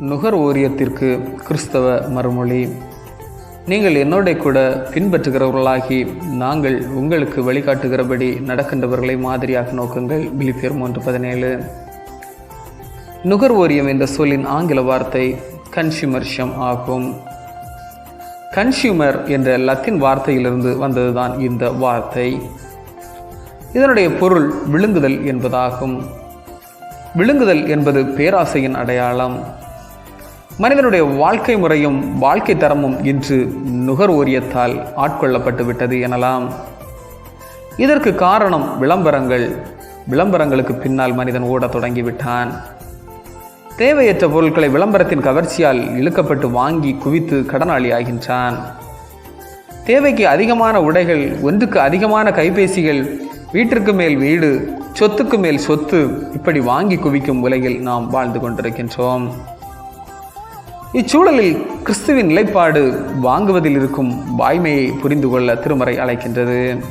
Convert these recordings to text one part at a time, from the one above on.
நுகர் ஓரியத்திற்கு கிறிஸ்தவ மறுமொழி. நீங்கள் என்னோட கூட பின்பற்றுகிறவர்களாகி நாங்கள் உங்களுக்கு வழிகாட்டுகிறபடி நடக்கின்றவர்களை மாதிரியாக நோக்குங்கள். பிலிப்பியர் மூன்று பதினேழு. நுகர்வோரியம் என்ற சொல்லின் ஆங்கில வார்த்தை கன்சியூமர்ஷம் ஆகும். கன்சியூமர் என்ற லத்தின் வார்த்தையிலிருந்து வந்ததுதான் இந்த வார்த்தை. இதனுடைய பொருள் விழுங்குதல் என்பதாகும். விழுங்குதல் என்பது பேராசையின் அடையாளம். மனிதனுடைய வாழ்க்கை முறையும் வாழ்க்கை தரமும் இன்று நுகர்வோரியத்தால் ஆட்கொள்ளப்பட்டு விட்டது எனலாம். இதற்கு காரணம் விளம்பரங்கள். விளம்பரங்களுக்கு பின்னால் மனிதன் ஓடத் தொடங்கிவிட்டான். தேவையற்ற பொருட்களை விளம்பரத்தின் கவர்ச்சியால் இழுக்கப்பட்டு வாங்கி குவித்து கடனாளி ஆகின்றான் தேவைக்கு அதிகமான உடைகள் ஒன்றுக்கு அதிகமான கைபேசிகள் வீட்டிற்கு மேல் வீடு சொத்துக்கு மேல் சொத்து இப்படி வாங்கி குவிக்கும் உலகில் நாம் வாழ்ந்து கொண்டிருக்கின்றோம். இச்சூழலில் கிறிஸ்துவின் நிலைப்பாடு வாங்குவதில் இருக்கும் வாய்மையை புரிந்து கொள்ள திருமறை அழைக்கின்றது.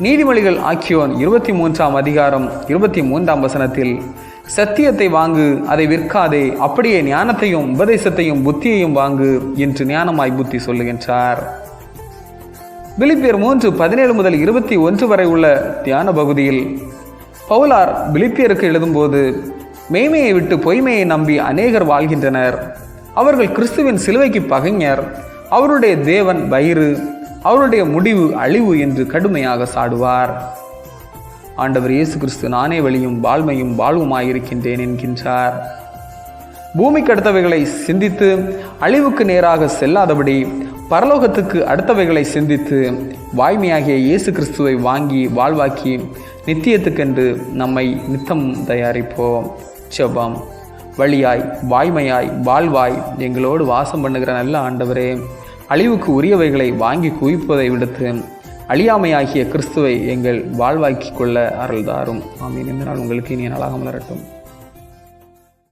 நீதிமொழிகள் ஆக்கியோன் இருபத்தி மூன்றாம் அதிகாரம் இருபத்தி மூன்றாம் வசனத்தில் சத்தியத்தை வாங்கு அதை விற்காதே அப்படியே ஞானத்தையும் உபதேசத்தையும் புத்தியையும் வாங்கு என்று ஞானமாய் புத்தி சொல்லுகின்றார். பிலிப்பியர் மூன்று பதினேழு முதல் இருபத்தி ஒன்று வரை உள்ள தியான பகுதியில் பவுலார் பிலிப்பியருக்கு எழுதும்போது மெய்மையை விட்டு பொய்மையை நம்பி அநேகர் வாழ்கின்றனர். அவர்கள் கிறிஸ்துவின் சிலுவைக்கு பகைஞர். அவருடைய தேவன் வயிறு அவருடைய முடிவு அழிவு என்று கடுமையாக சாடுவார். ஆண்டவர் இயேசு கிறிஸ்து நானே வழியும் வாழ்மையும் வாழ்வுமாயிருக்கின்றேன் என்கின்றார். பூமிக்கு அடுத்தவைகளை சிந்தித்து அழிவுக்கு நேராக செல்லாதபடி பரலோகத்துக்கு அடுத்தவைகளை சிந்தித்து வாய்மையாகிய இயேசு கிறிஸ்துவை வாங்கி வாழ்வாக்கி நித்தியத்துக்கென்று நம்மை நித்தம் தயாரிப்போம். செபம் வழியாய் வாய்மையாய் வாழ்வாய் எங்களோடு வாசம் பண்ணுகிற நல்ல ஆண்டவரே அழிவுக்கு உரியவைகளை வாங்கி குவிப்பதை விடுத்து அழியாமையாகிய கிறிஸ்துவை எங்கள் வாழ்வாக்கிக் கொள்ள அருள்தாரும். ஆமீன். இந்த நாள் உங்களுக்கு இனிய நாளாக மலரட்டும்.